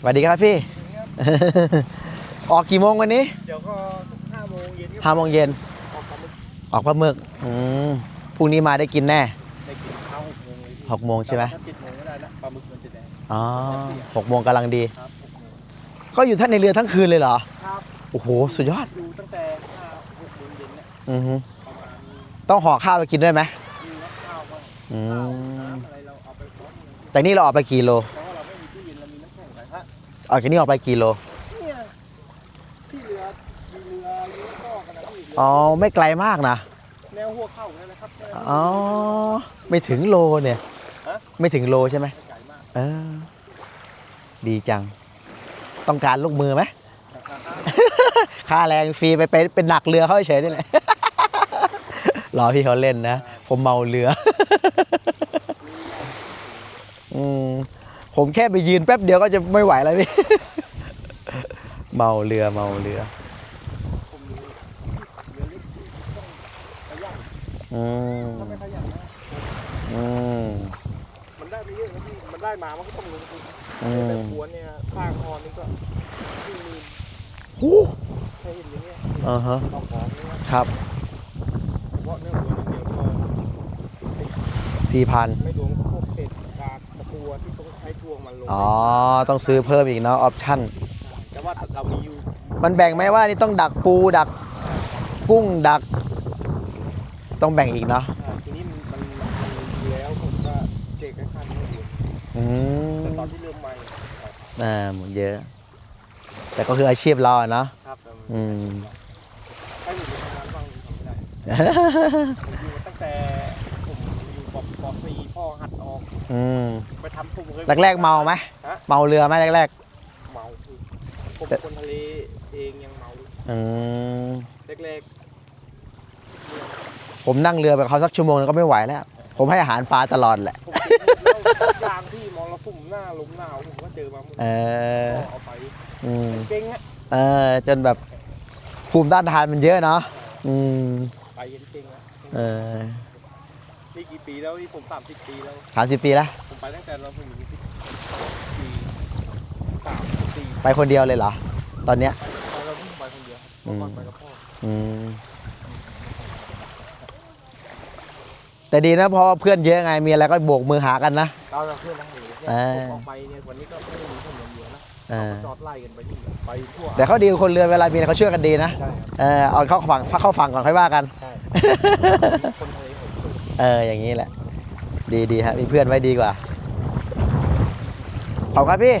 สวัสดีครับพี่ ออกกี่โมงวันนี้ เดี๋ยวก็ห้าโมงเย็นห้าโมงเย็นออกปลาหมึกออกปลาหมึกอืมพรุ่งนี้มาได้กินแน่ได้กินข้าวหกโมงเลยพี่หกโมงใช่ไหมถ้าเจ็ดโมงก็ได้นะปลาหมึกมันจะแดงอ๋อหกโมงกำลังดี ครับหกโมงก็อยู่ท่านในเรือทั้งคืนเลยเหรอ ครับโอ้โห สุดยอด ดูตั้งแต่ห้าหกโมงเย็นเนี่ยอือฮึประมาณต้องห่อข้าวไปกินด้วยไหมมีนักข้าวบ้างอืข้าวมน้ำอะไรเราเอาไปพร้อมเลยแต่นี่เราออกไปกี่โล ออกจากนี่ออกไปกี่โล เนี่ยที่เรือมีเรือเยอะก็กันนะพี่เรืออ๋อ ไม่ไกลมากนะ แนวหัวเข้าเนี่ยนะครับแนวอ๋อ ไม่ถึงโลเนี่ย ฮะ ไม่ถึงโลใช่ไหมไม่ไกลมากเออ ดีจัง ต้องการลูกมือไหมค่าแรงฟรีไปเป็นเป็นหนักเรือเขาเฉยๆนี่แหละ รอพี่เขาเล่นนะ ผมเมาเรือ อืม ผมแค่ไปยืนแป๊บเดียวก็จะไม่ไหวแล้วพี่ เมาเรือเมาเรือผมเรือเล็กที่ต้องขยันอืมถ้าไม่ขยันนะอืมมันได้ไม่เยอะนะพี่มันได้มามันก็ต้องลงทุนอืมแต่หัวเนี่ยสร้างพอนี่ก็ที่มีหูเคยเห็นอย่างเงี้ยอ่าฮะเอาของเนี่ยครับเฉพาะเนื้อหัวอย่างเดียวก็สี่พันไม่รวม มันลงอ๋อ ต้องซื้อเพิ่มอีกเนาะออปชั่น แต่ว่าเรามีอยู่มันแบ่งไหมว่านี่ต้องดักปูดักกุ้งดัก ต้องแบ่งอีกเนาะอ่าทีนี้มันมันมันมีแล้วผมก็เด็กให้ขั้นไม่เยอะอืมแต่ตอนที่เริ่มใหม่ครับอ่าหมดเยอะ แต่ก็คืออาชีพเราอะเนาะ ครับแต่มันอืมถ้าอยู่ในทำงานบ้างทำไม่ได้ผมอยู่มาตั้งแต่ ผมอยู่ปปสี่พ่อหัดออกอืมไปทำผมเคยแรกๆเมาไหมฮะเมาเรือไหมแรกเมาคือผมเป็นคนทะเลเองยังเมาเลยๆอืมเล็กผมนั่งเรือไปกับเขาสักชั่วโมงนึงก็ไม่ไหวแล้ว ผมให้อาหารปลาตลอดแหละๆผมกินเหล้าทุกอย่างที่มรสุมหน้าลมหนาวผมก็เจอมาหมดเออก็เอาไปอืมเก่งๆอะเออจนแบบภูมิต้านทานมันเยอะเนาะอืมไปเห็นเก่งๆอะเออ นี่กี่ปีแล้วนี่ผมสามสิบปีแล้ว สามสิบปีแล้วผมไปตั้งแต่เราผมอายุสิบปีสามสี่ไปคนเดียวเลยเหรอ ตอนเนี้ย ไปเราเพิ่งไปคนเดียวครับเมื่อก่อนไปกับพ่ออืม แต่ดีนะเพราะว่าเพื่อนเยอะไงมีอะไรก็โบกมือหากันนะ เราจะเพื่อนนั่งหนีเนี่ยเออผมออกไปเนี่ยวันนี้ก็ไม่ได้มีคนเดียวนะเออจอดไล่กันไปนี่ไปทั่วแต่เขาดีกับคนเรือเวลามีอะไรเขาช่วยกันดีนะใช่ครับเออเอาเข้าฝั่งเข้าฝั่งก่อนค่อยว่ากัน ใช่คนทะเลผม เอออย่างนี้แหละ ดีดีฮะมีเพื่อนไว้ดีกว่าขอบคุณครับพี่